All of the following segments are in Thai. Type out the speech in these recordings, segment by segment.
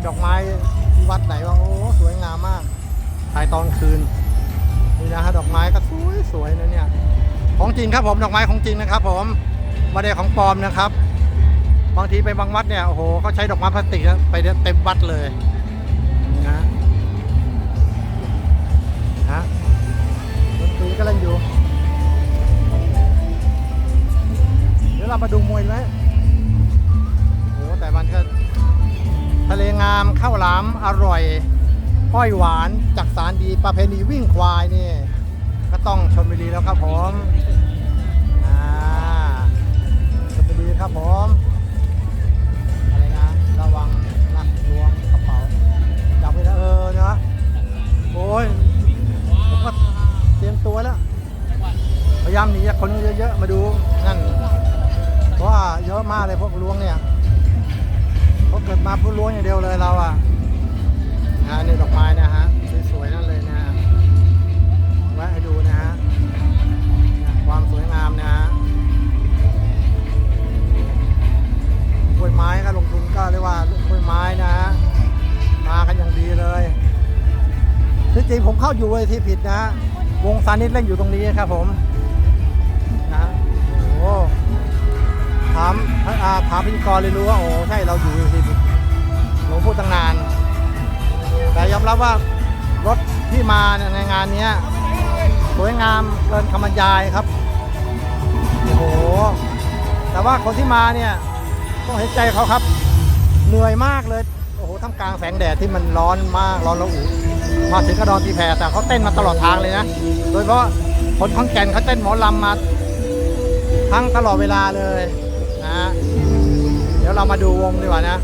ายดอกไม้ที่วัดไหนว่าโอ้สวยงามมากถ่ายตอนคืนนี่นะฮะดอกไม้ก็สวยสวยนะเนี่ยของจริงครับผมดอกไม้ของจริงนะครับผมไม่ได้ของปลอมนะครับ บางทีไปบางวัดเนี่ยโอ้โหเขาใช้ดอกไม้พลาสติกไปเต็มวัดเลยนะฮะดนตรีก็เล่นอยู่เดี๋ยวเรามาดูมวยไหมโอ้แต่มันก็ ทะเลงามข้าวหลามอร่อยห้อยหวานจักสารดีประเพณีวิ่งควายนี่ ก็ต้องชนบุรีแล้วครับผมอ่าชนบุรีครับผมอะไรนะระวังนักลวงกระเป๋าจับไปนะเออเนาะโอ้ยผมก็เตรียมตัวแล้วพยายามหนีจากคนเยอะๆมาดูนั่นเพราะว่าเยอะมากเลยพวกลวงเนี่ย เพราะเกิดมาเพื่อล้วงอย่างเดียวเลยเราอะนะนี่ดอกไม้นะฮะสวยๆนั่นเลยนะฮะแวะให้ดูนะฮะความสวยงามนะฮะกล้วยไม้ก็ลงทุนก็เรียกว่ากล้วยไม้นะฮะมากันอย่างดีเลยที่จริงผมเข้าอยู่เวทีผิดนะฮะวงซานิดเล่นอยู่ตรงนี้ครับผมนะฮะโอ้ถาม อาถามพิธีกรเลยรู้ว่าโอ้ใช่เราอยู่ที่หลวงพูดตั้งนาน แต่ยอมรับว่ารถที่มาในงานนี้สวยงามเกินคำบรรยายครับโอ้โหแต่ว่าคนที่มาเนี่ยต้องเห็นใจเขาครับ เหนื่อยมากเลยโอ้โหท่ามกลางแสงแดดที่มันร้อนมากร้อนระอุมาถึงกระดอนตีแผ่แต่เขาเต้นมาตลอดทางเลยนะ โดยเฉพาะคนขอนแก่นเขาเต้นหมอลำมาทั้งตลอดเวลาเลย นะฮะเดี๋ยวเรามาดูวงดีกว่านะ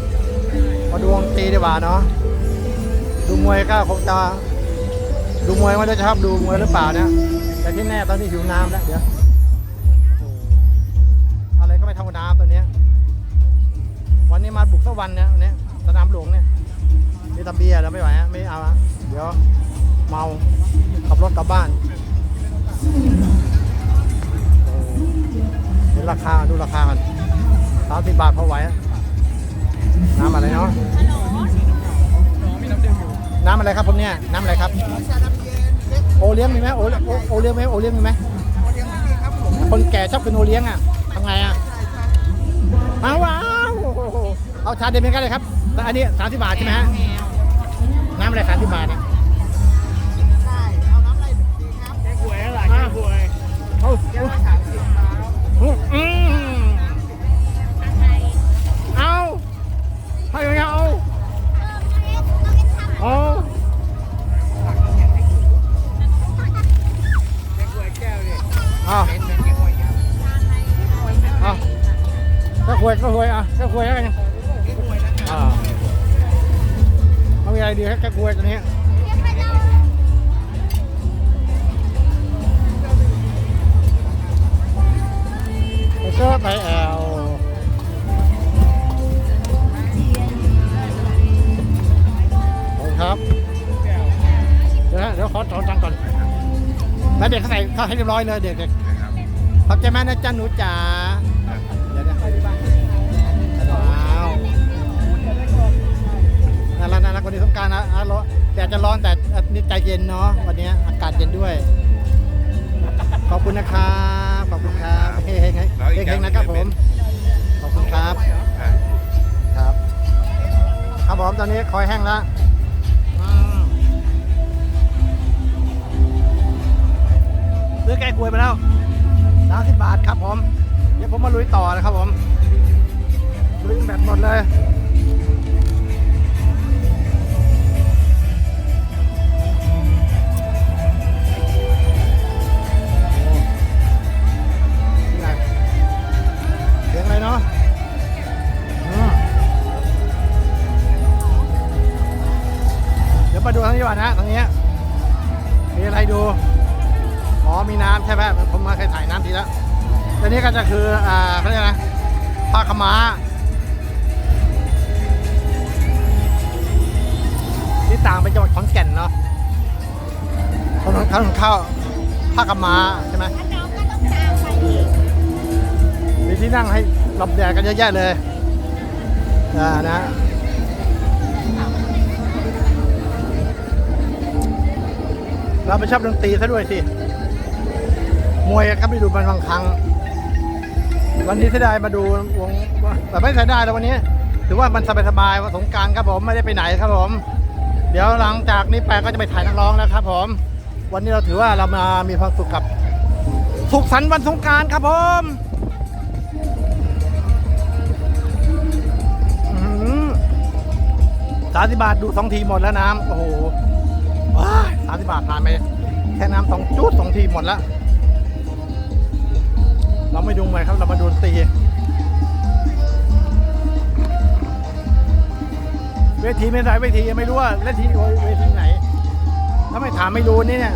มาดูวงตีดีกว่าเนาะดูมวยก็คงจะดูมวยไม่ได้จะชอบดูมวยหรือเปล่าเนี่ยแต่ที่แน่ตอนนี้หิวน้ำแล้วเดี๋ยวอะไรก็ไม่เท่าน้ำตัวเนี้ยวันนี้มาบุกสักวันเนี่ยวันนี้สนามหลวงเนี่ยมีตะเบียร์แล้วไม่ไหวฮะไม่เอาฮะเดี๋ยวเมาขับรถกลับบ้านเห็นราคาดูราคากัน สามสิบบาทพอไหวอะน้ำอะไรเนาะน้ำอะไรครับผมเนี่ยน้ำอะไรครับโอเลี้ยงมีไหมโอโอโอเลี้ยงไหมโอเลี้ยงมีไหมคนแก่ชอบกินโอเลี้ยงอะทำไงอะมาว้าวเอาชาเดนเป็นกันเลยครับแล้วอันนี้สามสิบบาทใช่ไหมฮะน้ำอะไรสามสิบบาทเนี่ยหวยอะไรแก้หวยเอาแก้ละสามสิบบาทอืม วยก็หวยอะก็หวยแล้วกันแก้หวยนะอ่าเอาอะไรดีครับแค่หวยตัวนี้ก็ไปแอลขอบคุณครับ เดี๋ยวเดี๋ยวขอถอนตังก่อน แล้วเด็กเขาใส่เขาให้เรียบร้อยเลยเด็กเขอบใจมากนะจ๊ะหนูจ๋าารักน่ารักวันนี้สงกรารนะอะร้อนแดดจะร้อนแต่อะนี่ใจเย็นเนาะวันนี้อากาศเย็นด้วย ขอบคุณนะครับขอบคุณครับเฮ้ยเฮ้ยเฮ้ยเฮ้ยเฮ้ยนะครับผม ขอบคุณครับ ครับครับผมตอนนี้คอยแห้งแล้วอืมซื้อแกงกวยมาแล้ว30บาทครับผม เดี๋ยวผมมาลุยต่อนะครับผมลุยแบบหมดเลย เดี๋ยวมาดูทางนี้ก่อนนะทางนี้มีอะไรดูอ๋อมีน้ำใช่ไหมผมมาเคยถ่ายน้ำทีแล้วตัวนี้ก็จะคืออ่าเขาเรียกนะผ้าขม้าที่ต่างไปจังหวัดขอนแก่นเนาะเขาเขาถึงเข้าผ้าขาวม้าใช่ไหมมีที่นั่งให้หลบแดดกันเยอะแยะเลยอ่านะ เราไปชอบดนตรีซะด้วยสิ มวยก็ไปดูมันบางครั้ง วันนี้เสียดายมาดูวงแต่ไม่เสียดายแล้ววันนี้ ถือว่ามันสบายๆว่าสงการครับผมไม่ได้ไปไหนครับผม เดี๋ยวหลังจากนี้ไปก็จะไปถ่ายนักร้องแล้วครับ ผม วันนี้เราถือว่าเรามามีความสุขกับ สุขสันต์วันสงการครับผมสามสิบาทดูสองทีหมดแล้วน้ำโอ้โห สามสิบาทผ่านไปแค่น้ำสองจุดสองทีหมดแล้ว เราไม่ดูมวยครับ เรามาดูตีเวทีไม่ไหนเวทียังไม่รู้ว่าเล่นที่เวทีไหน ถ้าไม่ถามไม่รู้นี่เนี่ย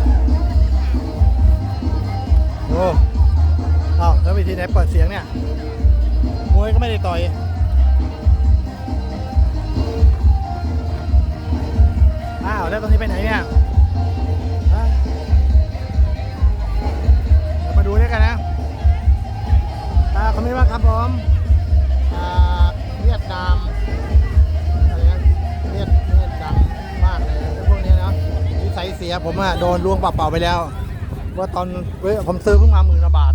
โอ้อ้าวแล้วเวทีไหนเปิดเสียงเนี่ยมวยก็ไม่ได้ต่อย อ้าวแล้วตรงนี้ไปไหนเนี่ยมาดูด้วยกันนะอ่าคอมเมนต์ว่าครับผมอ่าเวียดนามอะไรนะเวียดเวียดดังมากเลยไอ้พวกเนี้ยนะนิสัยเสียผมอะโดนลวงเปล่าๆไปแล้ว ว่าตอนเว้ยผมซื้อเพิ่งมาหมื่นบาท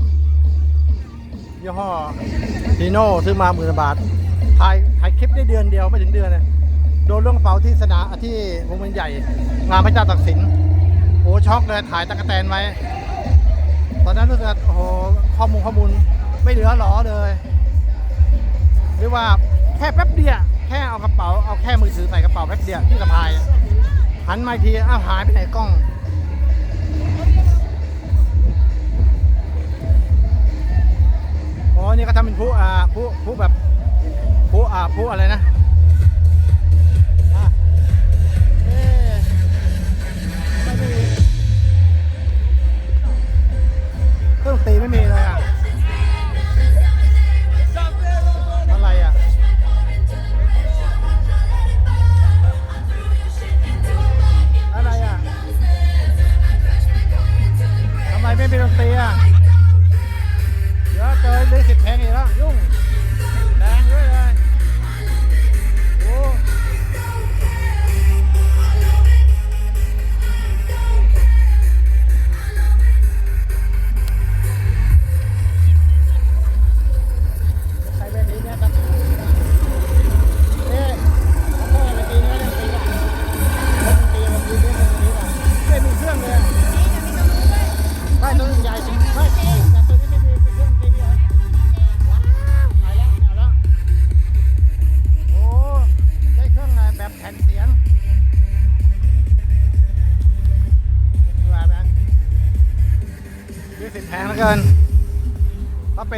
ยี่ห้อทีโน่ซื้อมาหมื่นบาทถ่ายถ่ายคลิปได้เดือนเดียวไม่ถึงเดือนเลย โดนล่วงกระเป๋าที่สนามที่วงเวียนใหญ่ งานพระเจ้าตักสินโอ้ช็อกเลยถ่ายตะกแตนไว้ตอนนั้นรู้สึกโอ้โหข้อมูลข้อมูลไม่เหลือหรอเลยหรือว่าแค่แป๊บเดียวแค่เอากระเป๋าเอาแค่มือถือใส่กระเป๋าแป๊บเดียวที่สะพายหันมาทีอ้าวหายไปไหนกล้องอ๋อนี่ก็ทำเป็นผู้อ่าผู้ผู้แบบผู้อ่าผู้อะไรนะ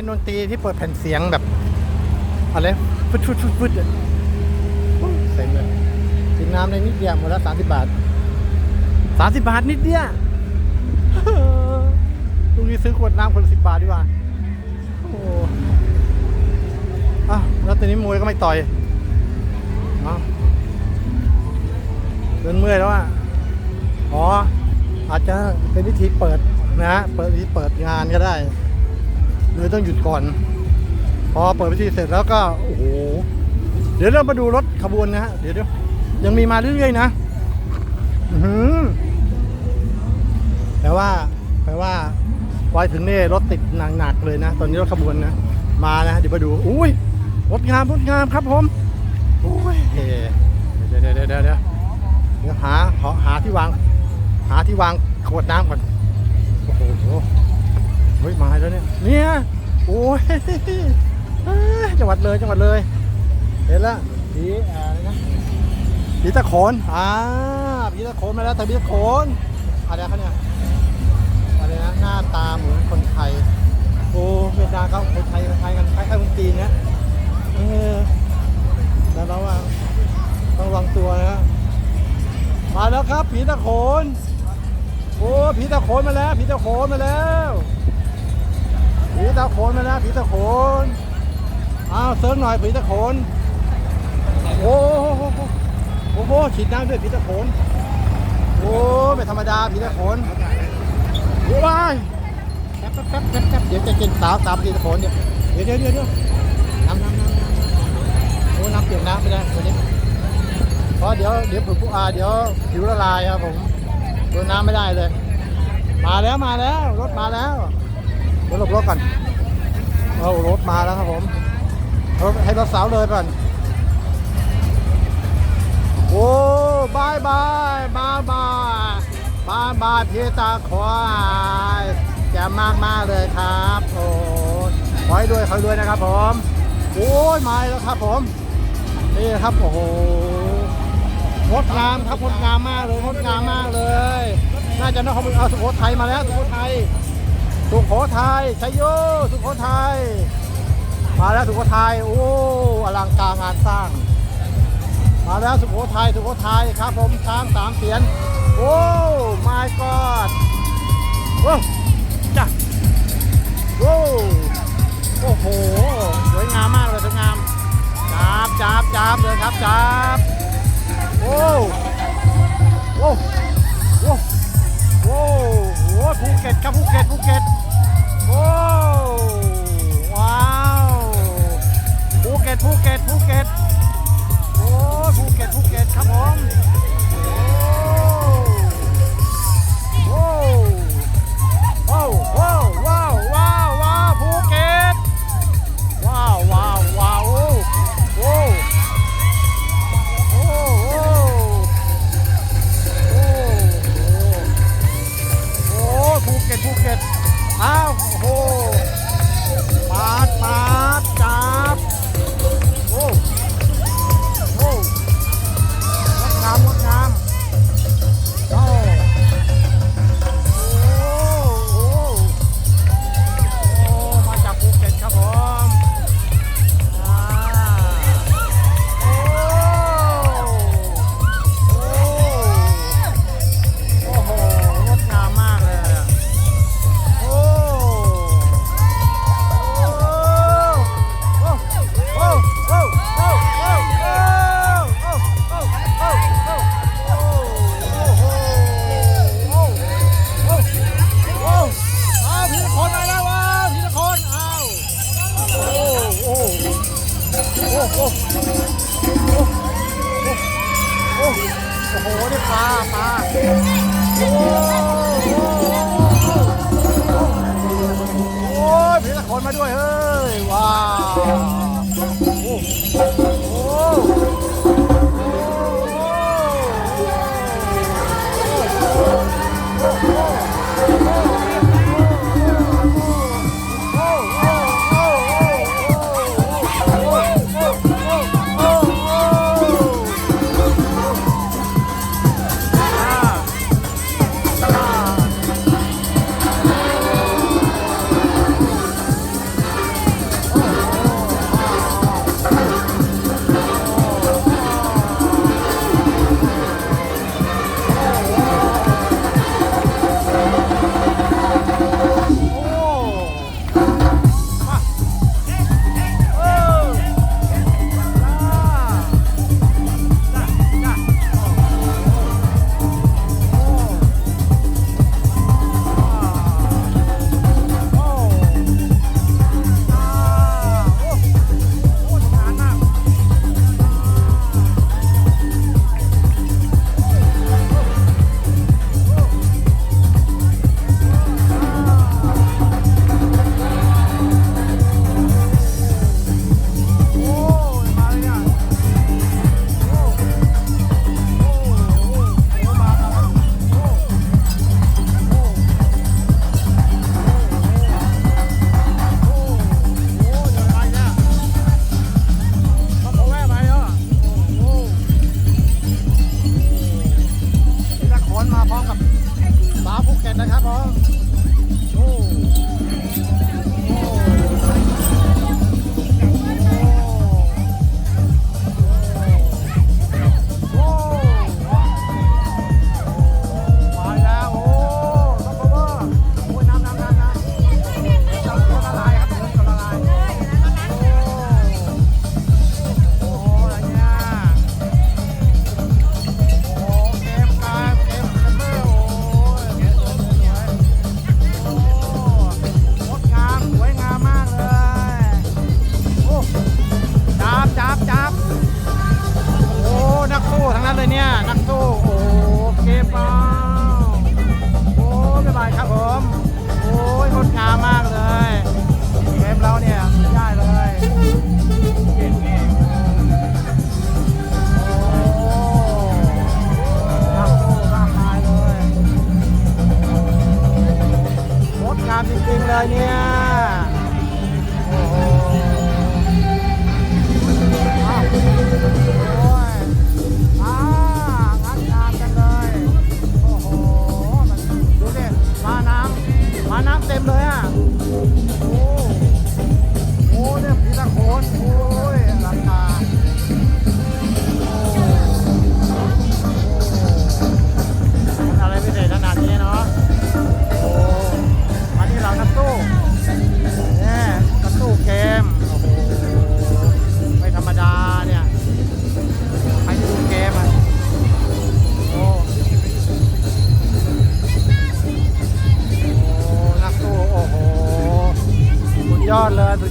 ดนตรีที่เปิดแผ่นเสียงแบบอะไรฟึดฟึดฟึดฟึดอะโอ้เซ็งเลยกินน้ำในนิดเดียวหมดแล้วสามสิบบาทสามสิบบาทนิดเดียวตรงนี้ซื้อขวดน้ำคนละสิบบาทดีกว่าโอ้โหอะแล้วตอนนี้มวยก็ไม่ต่อยเอาเดินเมื่อยแล้วอะอ๋ออาจจะเป็นวิธีเปิดนะฮะเปิดวิธีเปิดงานก็ได้ เลยต้องหยุดก่อน พอเปิดวิธีเสร็จแล้วก็โอ้โหเดี๋ยวเรามาดูรถขบวนนะฮะเดี๋ยวเดี๋ยวยังมีมาเรื่อยๆนะอือแปลว่าแปลว่าไปถึงนี่รถติดหนักๆเลยนะ ตอนนี้รถขบวนนะมานะเดี๋ยวมาดูอุ้ยรถงามรถงามครับผมอุ้ยเดี๋ยวเดี๋ยวเดี๋ยวเดี๋ยวเดี๋ยวเดี๋ยวหาหาหาที่วาง หาที่วางขวดน้ำก่อนโอ้โห เฮ้ยมาแล้วเนี่ยเนี่ยโอ้ยจังหวัดเลยจังหวัดเลย เห็นแล้วผีอะไรนะผีตะโขนอ่าผีตะโขนมาแล้วแต่ผีตะโขนอะไรเขาเนี่ยอะไรนะหน้าตาเหมือนคนไทยโอ้เวียดนามเขาคนไทยคนไทยกันคล้ายๆคนจีนนะเออแล้วเราว่าต้องระวังตัวนะมาแล้วครับผีตะโขนโอ้ผีตะโขนมาแล้วผีตะโขนมาแล้ว ผีตะโขนมาแล้วผีตะโขนอ้าวเซิร์ฟหน่อยผีตะโขนโอ้โหโอ้โหฉีดน้ำด้วยผีตะโขนโอ้ไม่ธรรมดาผีตะโขนว้ายแป๊บแป๊บแป๊บแป๊บเดี๋ยวจะกินสาวสามผีตะโขนเดี๋ยวเดี๋ยวเดี๋ยวเดี๋ยวน้ำน้ำน้ำโอ้น้ำเปียกน้ำไม่ได้ตัวนี้เพราะเดี๋ยวเดี๋ยวผุผู้อาเดี๋ยวผิวละลายครับผมโดนน้ำไม่ได้เลย มาแล้วมาแล้วรถมาแล้ว เดี๋ยวหลบรถก่อนเอารถมาแล้วครับผมให้รถสาวเลยก่อนโอ้บายบายบายบายบายบายพี่ตาควายจะมากมากเลยครับโอ้ขอให้รวยขอให้รวยนะครับผมโอ้ยมาแล้วครับผมนี่ครับโอ้โหงดงามครับงดงามมากเลยงดงามมากเลย น่าจะนครปฐมสุโขทัยมาแล้วสุโขทัย สุโขทัยชัยโยสุโขทัยมาแล้วสุโขทัยโอ้อลังการงานสร้าง มาแล้วสุโขทัยสุโขทัยครับผมช้างสามเสียนโอ้ไม่กอดโอ้จ้ะโอ้โอ้โหสวยงามมากเลยสวยงามจับจับจับเลยครับจับโอ้โอ้โอ้โอ้ โอ้ภูเก็ตครับภูเก็ตภูเก็ต อ้โหนี่ปลาปลาโอ้โหโอ้ยพีละคนมาด้วยเฮ้ยว้าวโอ้โห เลยเนี่ย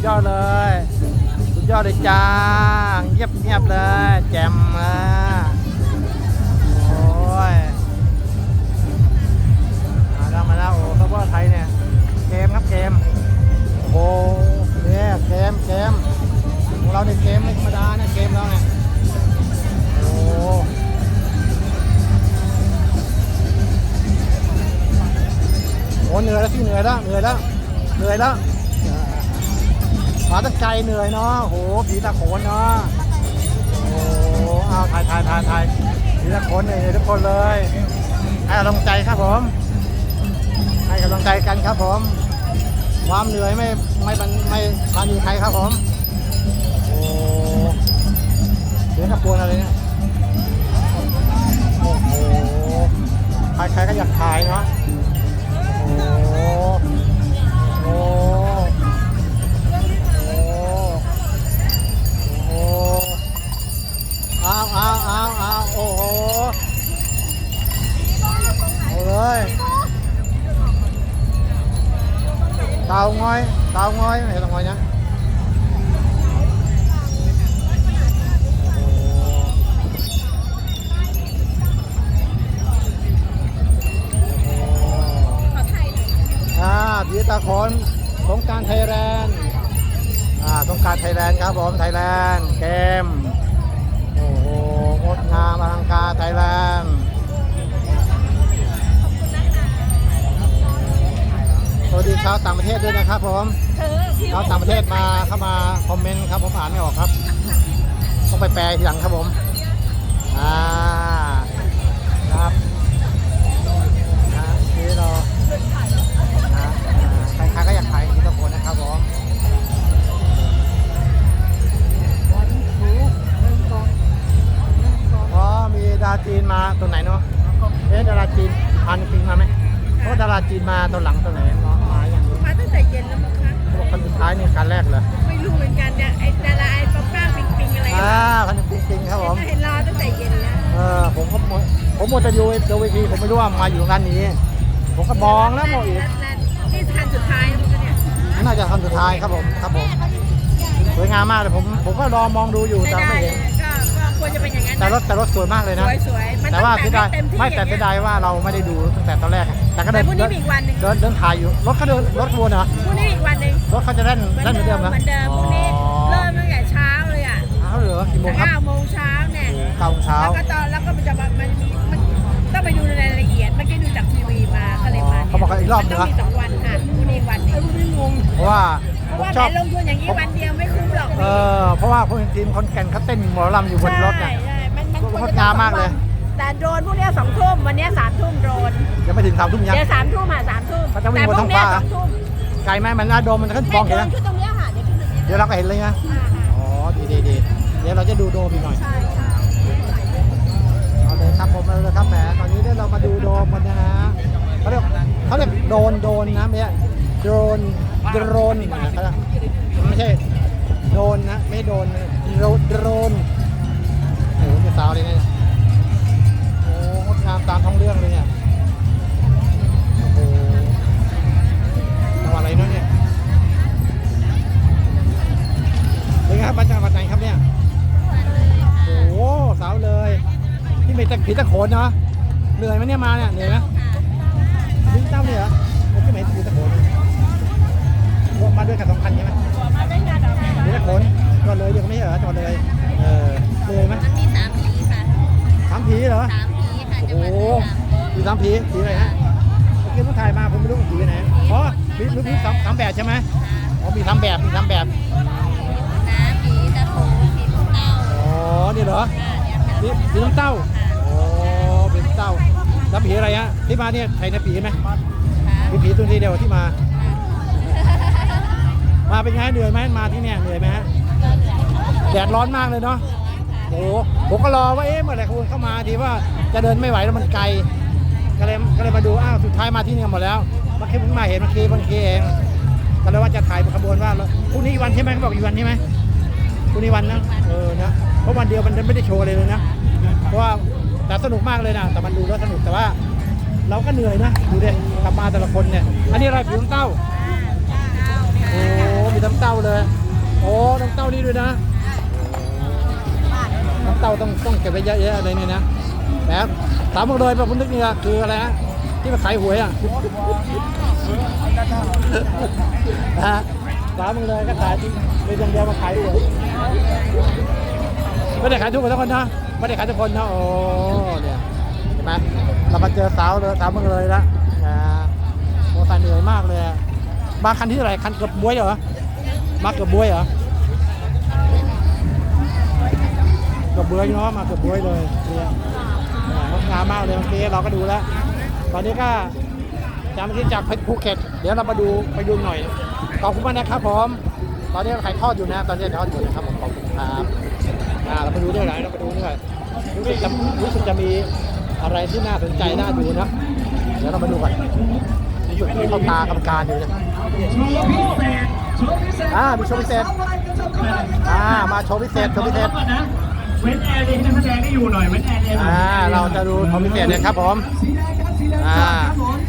ยอดเลย สุดยอดเลยจ้าเงียบเงียบเลย แจ่มอะโอ้ยมาแล้วมาแล้วโอ้ซัพเปอร์ไทยเนี่ยเกมครับเกมโอ้เนี่ยเกมเกมของเราเนี่ยเกมไม่ธรรมดาเนี่ยเกมเราเนี่ยโอ้โหโอ้เหนื่อยแล้วสิเหนื่อยแล้วเหนื่อยแล้วเหนื่อยแล้ว มาตั้งใจเหนื่อยเนาะโหผีตะโขนเนาะโอ้โหเอาถ่ายถ่ายถ่ายถ่ายผีตะโขนเนี่ยทุกคนเลยให้กำลังใจครับผม ให้กำลังใจกันครับผม ความเหนื่อยไม่ไม่บันไม่ปรานีใครครับผมโอ้เสียงกระปวนอะไรเนี่ยโอ้โหใครใครก็อยากถ่ายเนาะ เอาเลยเตา ngói tao ngói này ผมชาต่างประเทศมาเข้ามาคอมเมนต์ครับผมอ่านไม่ออกครับ ต้องไปแปลทีหลังครับผมอ่าครับนะที่เรานะใครๆก็อยากขายที่ตะโกนนะครับผมอ๋อมีดาจีนมาตัวไหนเนาะ ไม่รู้ว่ามาอยู่งานนี้ ผมก็มองแล้วมองอีกนี่คันสุดท้ายแล้วมั้งคะเนี่ยน่าจะทำสุดท้ายครับผมครับผมสวยงามมากเลยผมผมก็รอมองดูอยู่แต่ไม่เห็นก็ควรจะเป็นอย่างนั้นแต่รถแต่รถสวยมากเลยนะสวยๆแต่ว่าเสียดายไม่แต่เสียเงี้ยดายว่าเราไม่ได้ดูตั้งแต่ตอนแรก แต่ก็เดินพรุ่งนี้เดินมีอีกวันหนึ่งเดินเดินถ่ายอยู่รถเขาเดินรถทัวร์เนาะพรุ่งนี้อีกวันหนึ่งรถเขาจะเล่นเหมือนเล่นเหมือนเดิมนะเหมือนเดิมพรุ่งนี้เริ่มตั้งแต่เช้าเลยอะอ้าเหรอกี่โมงครับเก้าโมงเช้าเนี่ยเก้าโมงเช้าแล้วก็ตอนแล้วก็มันจะมันมีมัน ต้องไปดูในรายละเอียดเมื่อกี้ดูจากทีวีมาก็เลยมาเขาบอกว่าอีกรอบหนึ่งมันนะต้องมีสองวันค่ะพรุ่งนี้อีกวันหนึงเพราะว่าเพราะผมว่าชอบแผนลงทุนอย่างนี้วันเดียวไม่คุ้มหรอกเออเพราะว่าพวกทีมคอนแก่นเขาเต้นหมอลำอยู่บนรถใช่เนี่ยใช่มันมันควรงดจะงามมากเลย แต่โดรนพวกเนี้ยสองทุ่มวันเนี้ยสามทุ่มโดรนยังไม่ถึงสามทุ่มยัง เดี๋ยวสามทุ่มอะสามทุ่มเขาจะวิ่งแต่บนพท้วอกงเนี้ยฟ้า สองทุ่มไกลไหมมันน่าโดมมันขึ้นมองให้เห็นโดรนะนขึ้นตรงเนี้ยค่ะเดี๋ยวขึ้นตรงเนี้ยเดี๋ยวเราก็เห็นเลยนะอ่าค่ะอ๋อดีดีดีเดี๋ยวเราจะดูโดมอีกหน่อยใช่ใช่เอาเลยครับผมเอาเลยครับ รียกโดนโดนนะไม่ใช่โดรนโดรนนะเขาเรียกไม่ใช่โดนนะไม่โดนโดรโดนโอ้โหจะสาวเลยเนี่ยโอ้งดงามตามท้องเรื่องเลยเนี่ยโอ้โหทำอะไรเนาะเนี่ยเป็นครับมาจากวัดไหนครับเนี่ยโอ้โหสาวเลยที่มีแต่ผีตะโขนเนาะเหนื่อยไหมเนี่ยมาเนี่ยเหนื่อยไหมดิ้งเต้าเนี่ยเหรอ พวกมาด้วยกันสองคันใช่ไหมมาด้วยกันเดี๋ยวจะขนจอดเลยยังไม่เหรอจอดเลย เออเลยไหมมันมีสามผีค่ะสามผีเหรอสามผีค่ะโอ้มีสามผีผีอะไรฮะเมื่ต้องถ่ายมาผมไม่รู้ผีไหนอ๋อมีรูปผีสามสามแบบใช่ไหมอ๋อมีสามแบบมีสามแบบน้ำผีตะโพผีลูกเต้าอ๋อนี่เหรอนี่ผีลูกเต้าอ๋อผีลูกเต้าแล้ผีอะไรฮะที่มาเนี่ยใครนผีไหมมีผีตัวที่เดียวที่มา มาเป็นไงเหนื่อยไหมมาที่เนี่ยเหนื่อยไหมฮะแดดร้อนมากเลยเนาะโอ้โหผมก็รอว่าเอ๊ะเมื่อไหร่คุณเข้ามาดีว่าจะเดินไม่ไหวแล้วมันไกลก็เลยก็เลยมาดูอ้าวสุดท้ายมาที่เนี่ยหมดแล้วเมื่อกี้เพิ่งมาเห็นเมื่อกี้เมื่อกี้เองก็เลยว่าจะถ่ายขบวนว่าแล้วพรุ่งนี้อีวันใช่ไหมเขาบอกอีกวันใช่ไหมพรุ่งนี้วันนะเออนะเพราะวันเดียวมันไม่ได้โชว์เลยเลยนะเพราะว่าแต่สนุกมากเลยนะแต่มันดูแล้วสนุกแต่ว่า เราก็เหนื่อยนะดูดิกลับมาแต่ละคนเนี่ย อันนี้อะไรผิวน้ำเต้าโอ้ มีน้ำเต้าเลย โอ้น้ำเต้านี่ด้วยนะ น้ำเต้าต้องต้องเก็บไว้เยอะๆเลยเนี่ยนะแบบถามมาเลยแบบผมนึกเนี่ยคืออะไรฮะที่มาขายหวยอะฮะถามมาเลยก็ขายที่เป็นอย่างเดียวมาขายหวยไม่ได้ขายทุกคนทุกคนนะไม่ได้ขายทุกคนนะโอ้เนี่ยเห็นไหมเรามาเจอสาวเลยสาวมืองเลยละนะโมตายเหนื่อยมากเลยมาคันที่เท่าไหร่คันเกือบบวยเหรอ มาเกือบบวยเหรอเกือบบื่ออยู่เนาะมาเกือบบื่อเลยเนี่ยงามมากเลยเมื่อกี้เราก็ดูแล้ว ตอนนี้ก็จากเมื่อกี้จากเพชรภูเก็ตเดี๋ยวเรามาดูไปดูหน่อยขอบคุณมากนะครับผมตอนนี้เราขายทอดอยู่นะตอนนี้ทอดอยู่นะครับผมขอบคุณครับอ่าเราไปดูด้วยไหนเราไปดูด้วยรู้สึกจะรู้สึกจะมีอะไรที่น่าสนใจน่าดูนะเดี๋ยวเรามาดูกันรู้สึกที่เข้าตากรรมการอยู่นะ อ่ามีโชว์พิเศษอ่ามาโชว์พิเศษโชว์พิเศษเว้นแอร์เรียนนักแสดงได้อยู่หน่อยเว้นแอร์เรียนหน่อยอ่าเราจะดูโชว์พิเศษเนี่ยครับผมอ่า